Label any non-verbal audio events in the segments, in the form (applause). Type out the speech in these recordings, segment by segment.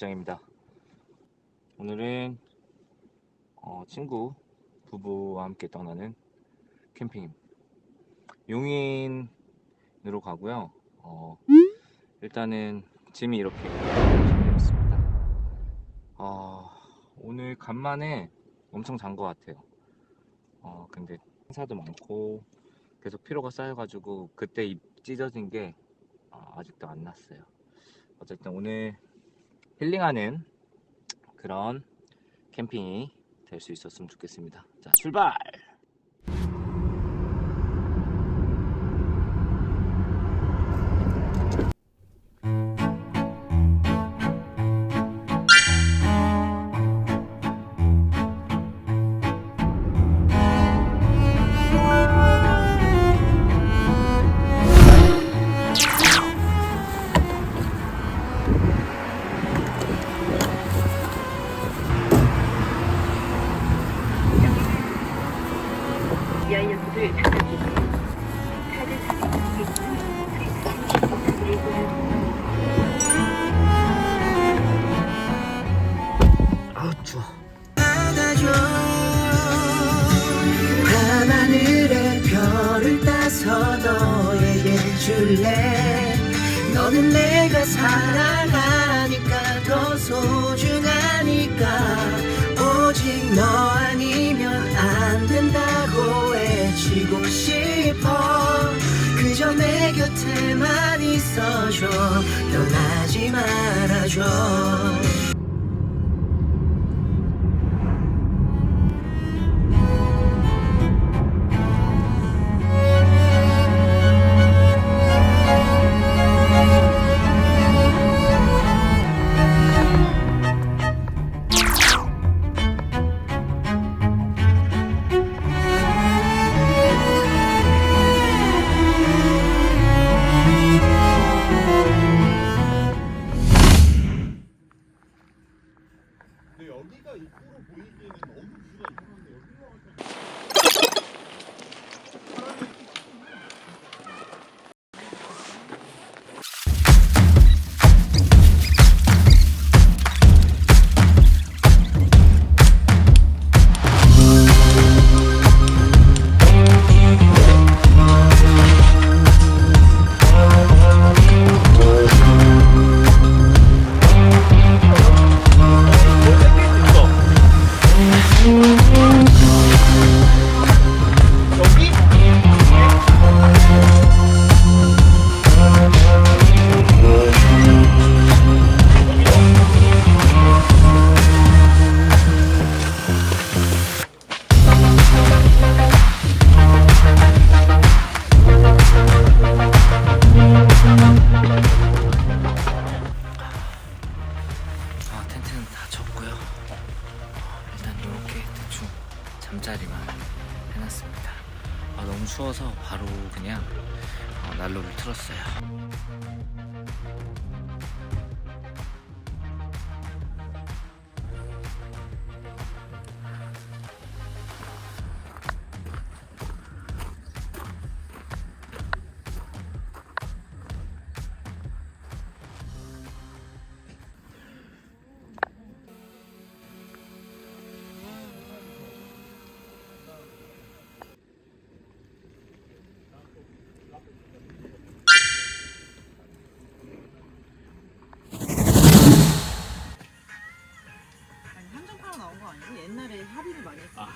결장입니다. 오늘은 어, 친구 부부와 함께 떠나는 캠핑입니다. 용인으로 가고요. 어, 일단은 짐이 이렇게 준비했습니다. 어, 오늘 간만에 엄청 잔 것 같아요. 어, 근데 행사도 많고 계속 피로가 쌓여가지고 그때 입 찢어진 게 어, 아직도 안 났어요. 어쨌든 오늘 힐링하는 그런 캠핑이 될 수 있었으면 좋겠습니다. 자, 출발! 아우, 추워. 밤하늘의 별을 따서 너에게 줄래? 너는 내가 사랑하니까 더 소중하니까. 오직 너 곁에만 있어줘. 떠나지 말아줘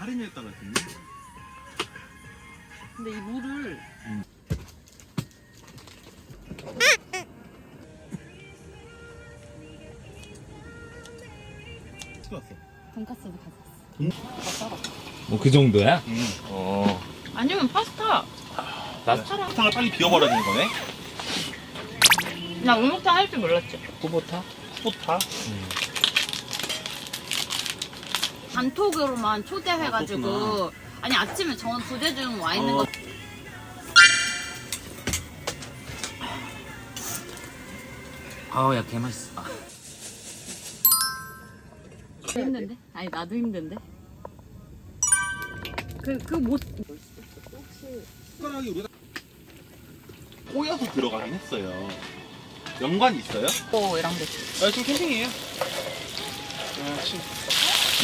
할인했다 같은데? 근데 이 물을 찍었어 돈까스도 가져왔어. 뭐 그 정도야? 어. 아니면 파스타. 파스타? 사탕을 빨리 비워버려야 되는 거네? 나 우육탕 할 줄 몰랐지. 쿠보타? 포타? 단톡으로만 초대해가지고 아. 아니 아침에 정원 부대 중와 있는 어. 거. 아우, 야, 개맛있어. 아. 힘든데? 아니 나도 힘든데. 그그못 숟가락이 우리가 꼬여서 들어가긴 했어요 연관 있어요? 오 이런 게 아, 지금 캠핑이에요. 아, 지금.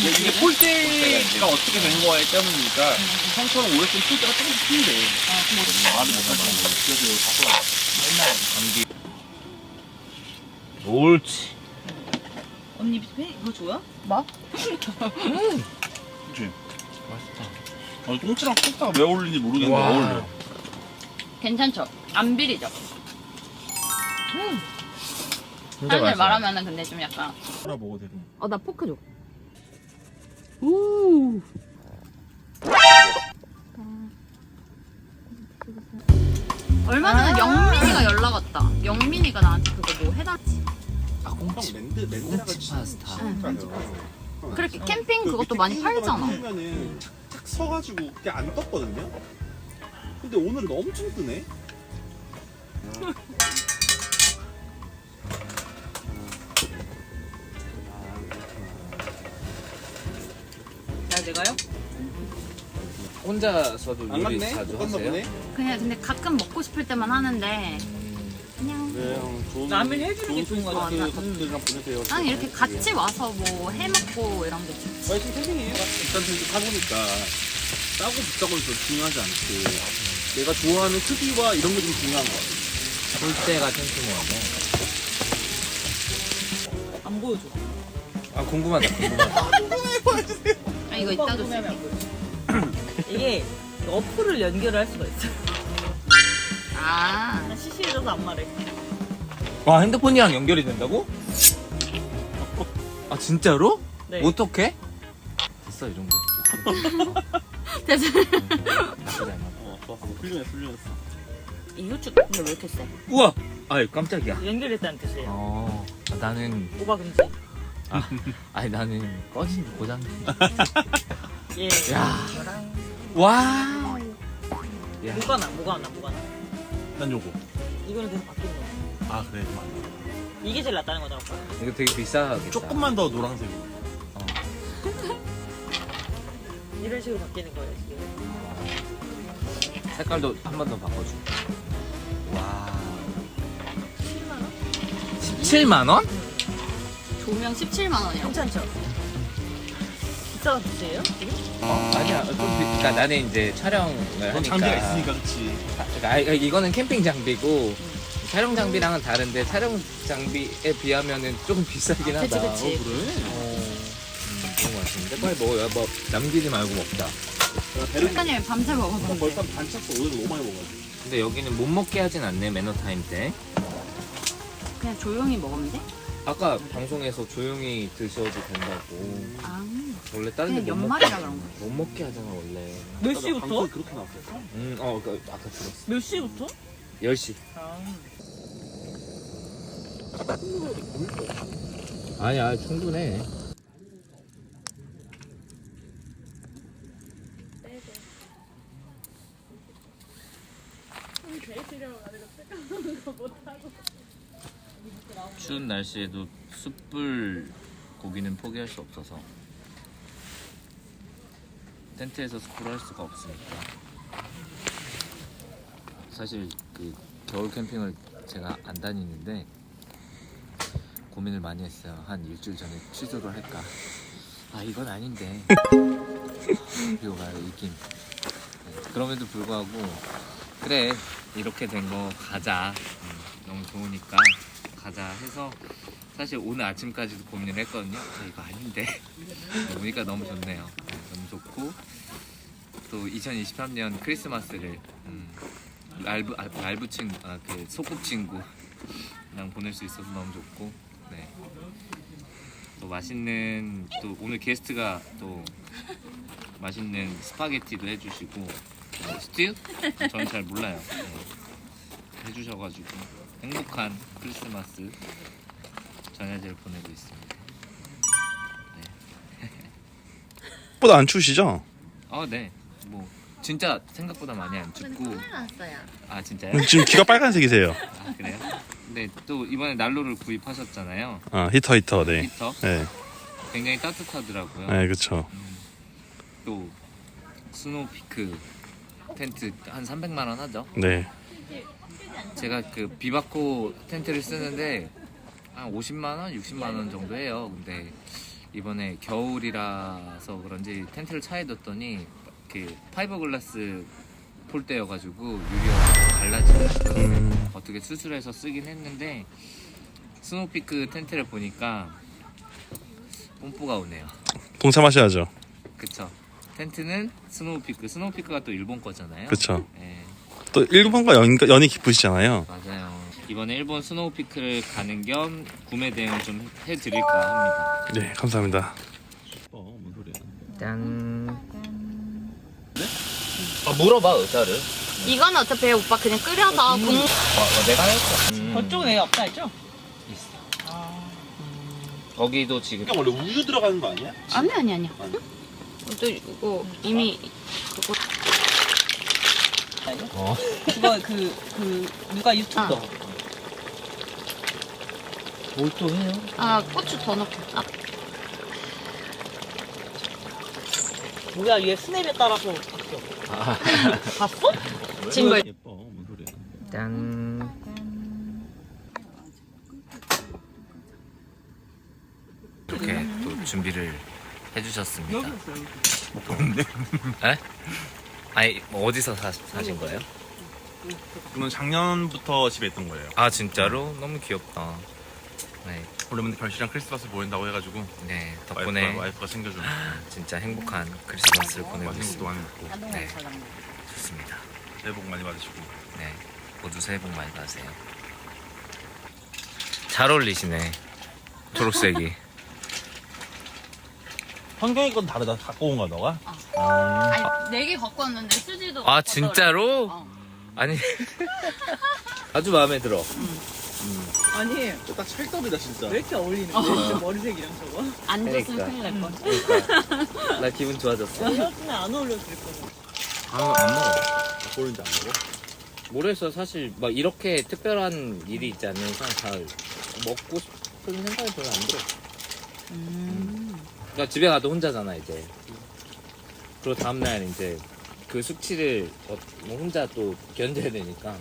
이게, 이게 폴대가 어떻게 된 거에 때문이니까 형처럼 오래된 폴대가 조금 큰데 말을 못하고 그래서 바꿔 옳지. 언니 회 이거 좋아? 그치? 맛있다. 아, 똥치랑 폴대가 왜 어울리는지 모르겠는데 와. 어울려 괜찮죠? 안 비리죠? 진짜 사람들 맛있어. 말하면은 근데 좀 약간 하나 먹어도 되고 어나 포크 줘 얼마 전에 영민이가 연락 왔다 영민이가 나한테 그거 뭐 해달지 아, 꽁치. 랜드 랜드라가 꽁치 파스타. 그렇게 캠핑 그것도 많이 팔잖아 면은 착착 서가지고 그게 안 떴거든요. 근데 오늘은 엄청 뜨네. 야 내가요? 혼자서도 안 요리 갔네? 자주 못 갔나 하세요? 보네. 그냥 근데 가끔 먹고 싶을 때만 하는데 음, 그냥 네, 형 좋은 남을 해주는 게 좋은 거죠. 아, 나- 가족들이랑 보내세요. 난 이렇게 같이 와서 뭐 해 먹고 이런 게 좋지 아, 지금 캠핑이에요. 일단 이제 타보니까 싸고 비싸고 좀 중요하지 않고 내가 좋아하는 크기와 이런 게 좀 중요한 것 같아. 폴대가 튼튼해요. 안 보여줘. 아, 궁금하다, 궁금하다. (laughs) 이따 줘 보내면 안 보여줘. 이게 어플을 연결을 할 수가 있어. 아나 CC해줘서 안 말해. 와, 핸드폰이랑 연결이 된다고? 아, 진짜로? 네. 어떻게? 됐어, 이 정도. 됐어 나쁘지 않아. 어, 좋았어. 훌륭했어, 훌륭했어. 이 후추 근데 왜 이렇게 세? 우와! 아이, 깜짝이야. 연결했다는 뜻이에요. 어, 나는, 오바 금지. (laughs) 아니, 나는 꺼진 고장. 예. 야. 와. 야. 뭐가 나? 뭐가 나? 뭐가 나? 난 요거. 이거는 계속 바뀌는 거야. 아, 그래. 맞아. 이게 제일 낫다는 거잖아. 오빠. 이거 되게 비싸겠다. 조금만 더 노란색으로. 이런 식으로 바뀌는 거예요 지금. 색깔도 한 번 더 바꿔줘. 와. 17만 원? 조명 17만 원이야 괜찮죠? 비싸가 비싸요 지금? 어, 아니야. 좀 비, 그러니까 나는 이제 촬영을 하니까. 장비가 있으니까, 그치. 아, 그러니까 아, 이거는 캠핑 장비고 촬영 장비랑은 다른데 촬영 장비에 비하면은 조금 비싸긴 하다. 그치, 그치. 어, 그래? 어, 음, 너무 맛있는데 빨리 먹어요. 뭐 남기지 말고 먹자. 배를 작가님이 밤새 먹어봤는데 벌써 반 찼어. 오늘 너무 많이 먹어가지고. 근데 여기는 못 먹게 하진 않네 매너 타임 때. 그냥 조용히 먹으면 돼? 아까 방송에서 조용히 드셔도 된다고. 아 원래 다른 그냥 데못 먹게 연말이라 하잖아. 그런 거야. 못 먹게 하잖아 원래. 몇 아까 시부터? 그렇게 나왔어. 음, 어, 그, 아까 들었어. 몇 시부터? 10시. 아. 아니야, 충분해. 날씨에도 숯불 고기는 포기할 수 없어서 텐트에서 숯불을 할 수가 없으니까 사실 그 겨울 캠핑을 제가 안 다니는데 고민을 많이 했어요. 한 일주일 전에 취소를 할까. 아 이건 아닌데. 이거 봐요 이김. 네, 그럼에도 불구하고 그래 이렇게 된 거 가자. 음, 너무 좋으니까 가자 해서 사실 오늘 아침까지도 고민을 했거든요. 아, 이거 아닌데. (laughs) 오니까 너무 좋네요. 네, 너무 좋고 또 2023년 크리스마스를 음, 랄브 아, 랄브 친구 아그 소꿉 친구랑 보낼 수 있어서 너무 좋고 네. 또 맛있는 또 오늘 게스트가 또 맛있는 스파게티도 해주시고 어, 스튜? 저는 잘 몰라요. 네. 해주셔가지고 행복한 크리스마스 전야제를 보내고 있습니다. 보다 (laughs) 안 추우시죠? 아 네, 뭐 진짜 생각보다 많이 안 춥고 났어요 아 진짜요? 지금 귀가 빨간색이세요. 아 그래요? 근데 또 이번에 난로를 구입하셨잖아요. 아, 히터, 히터, 네. 히터 네, 굉장히 따뜻하더라고요. 네, 그쵸. 또 스노우피크 텐트 한 300만 원 하죠. 네. 제가 그 비바코 텐트를 쓰는데 한 50만 원, 60만 원 정도 해요. 근데 이번에 겨울이라서 그런지 텐트를 차에 뒀더니 그 파이버글라스 폴대여가지고 유리가 갈라지니까 음. 어떻게 수술해서 쓰긴 했는데 스노우피크 텐트를 보니까 뽐뿌가 오네요. 동참하셔야죠. 그쵸? 텐트는 스노우피크, 스노우피크가 또 일본 거잖아요. 그쵸. 예, 또 일본과 연, 연이 깊으시잖아요. 맞아요. 이번에 일본 스노우피크를 가는 겸 구매 대응 좀 해드릴까 합니다. 네, 감사합니다. 어, 뭔 소리야? 짠. 아, 물어봐, 의자를. 이거는 어차피 오빠 그냥 끓여서 국 어, 내가 했어. 저쪽은 애 없다 했죠? 있어. 아. 거기도 지금. 그냥 원래 우유 들어가는 거 아니야? 아니 아니 아니야. 아니. 또 이거 이미 그거 어. 그거 그, 그, 누가 유튜브 아. 뭘또 해요? 아 고추 더 넣고 아, 뭐야, 얘 스냅에 따라서 바뀌어. 봤어? 진거 예뻐, 뭔 소리야? 짠. 이렇게 또 준비를 해주셨습니다. 여기 있어, 여기. 에? 아니 뭐 어디서 사, 사신 거예요? 이건 작년부터 집에 있던 거예요. 아 진짜로? 너무 귀엽다. 네, 원래 별씨랑 크리스마스 보낸다고 해가지고 네 덕분에 와이프가, 와이프가 챙겨주는 진짜 행복한 크리스마스를 보내고 맛있는 것도 있습니다. 많이 먹고 네, 좋습니다. 새해 복 많이 받으시고 네, 모두 새해 복 많이 받으세요. 잘 어울리시네. 초록색이. (laughs) 환경이 건 다르다. 갖고 온거 너가? 아니 네 개 갖고 왔는데 수지도 아 갖고 진짜로? 어. 아니 (laughs) 아주 마음에 들어. 아니, 딱 찰떡이다 진짜. 왜 이렇게 어울리는 거야? 진짜 머리색이랑 저거? 안 줬으면 그러니까. 큰일 날 뻔. 그러니까 나 기분 좋아졌어. 헤어지면 안 어울렸을 거야. 아, 안 먹어. 보이는지 안 먹어? 모르겠어. 사실 막 이렇게 특별한 일이 있지 않는 이상 잘 먹고 싶은 생각이 별로 안 들어. 그러니까 집에 가도 혼자잖아 이제. 그리고 다음날 이제 그 숙취를 어, 뭐 혼자 또 견뎌야 되니까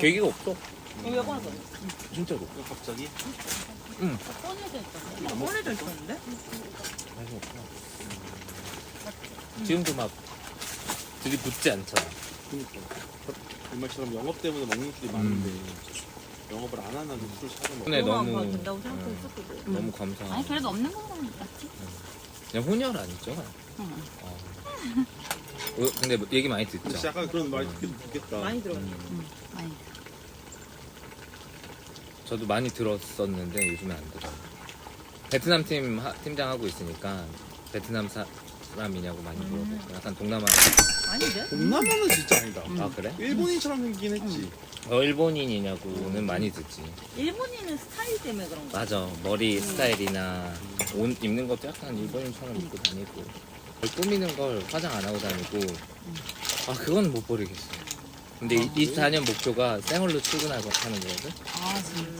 계기가 없어. 여기 꺼놨어 진짜로. 갑자기? 꺼내져 있잖아. 꺼내져 있었는데? 계속 없어. 지금도 막 들이붙지 않잖아. 그니까 정말처럼 영업 때문에 먹는 술이 많은데 영업을 안 하는 술 사서 먹어. 네, 너무 된다고 생각했었거든. 너무 감사하고. 아니 그래도 없는 거보다 낫지. 그냥 혼혈 아니죠? 응. 어. 어, 근데 뭐 얘기 많이 듣죠? 진짜 약간 그런 말이 듣기도 듣겠다. 많이 들어갔네. 많이. 저도 많이 들었었는데 요즘에 안 들어요. 베트남 팀 하- 팀장 하고 있으니까 베트남 사, 사람이냐고 많이 물어보고 약간 동남아 아닌데? 동남아는 진짜 아니다. 아 그래? 일본인처럼 생기긴 했지. 어 일본인이냐고는 많이 듣지. 일본인은 스타일 때문에 그런 거. 맞아 머리 스타일이나 옷 입는 것도 약간 일본인처럼 입고 다니고 걸 꾸미는 걸 화장 안 하고 다니고 아 그건 못 버리겠어. 근데 이 24년 목표가 생얼로 출근하고 하는 거거든. 아 진짜.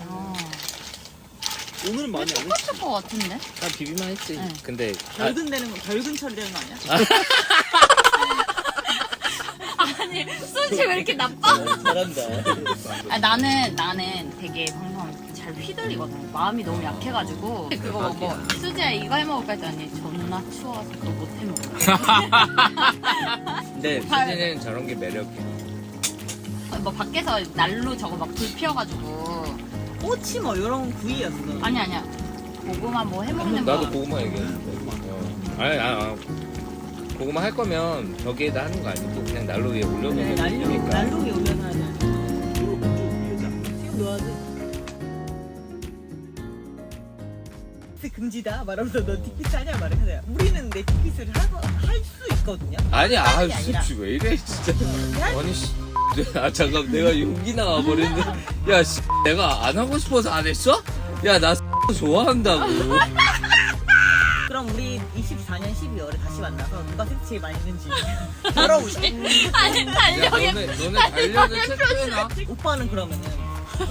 오늘은 많이 안 했지. 똑같을 것 같은데? 난 비비만 했지. 네. 근데 아, 결근 되는 거, 결근 처리되는 거 아니야? 아니 수지 왜 이렇게 나빠? 잘한다. 아, 나는 나는 되게 방송 잘 휘둘리거든. 마음이 너무 약해가지고 그거 뭐 수지야 이거 해 먹을까 했더니 존나 추워서 그거 못 해 먹어. 근데 수지는 저런 게 매력이야. 뭐 밖에서 난로 저거 막 불 피워가지고 꼬치 뭐 이런 부위였어. 아니 아니야. 고구마 뭐 해 먹는 거. 나도 고구마 얘기했는데. 어. 아니, 아니, 아니. 고구마 할 거면 벽에다 하는 거 아니고 그냥 난로 위에 네, 난로, 되니까. 난로 위에 올려놔야 돼. 지금 넣어야지. 금지다 말하면서 너 뒷피스 하냐 말을 하자. 우리는 내 뒷피스를 할수 있거든요. 아니, 아, 아니, 아니라. 수치 왜 이래, 진짜. 아니, 씨. (laughs) 아, 잠깐, 내가 용기 나와 버렸는데. 야, 씨. 내가 안 하고 싶어서 안 했어? 야, 나 (laughs) 좋아한다고. 그럼 우리 24년 12월에 다시 만나서 누가 제일 많이 했는지 (laughs) 걸어보자. 아니 야, 달력에 너네, 너네 달력을 체크해놔. 오빠는 그러면은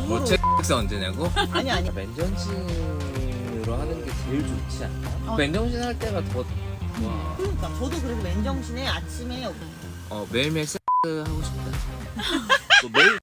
뭐, 체크 언제냐고? 아니 아니 맨정신으로 하는 게 제일 좋지 않나? 어. 맨정신 할 때가 더 좋아. 그러니까 저도 그래서 맨정신에 아침에 어, 매일매일 섹스 하고 싶다. 너 매일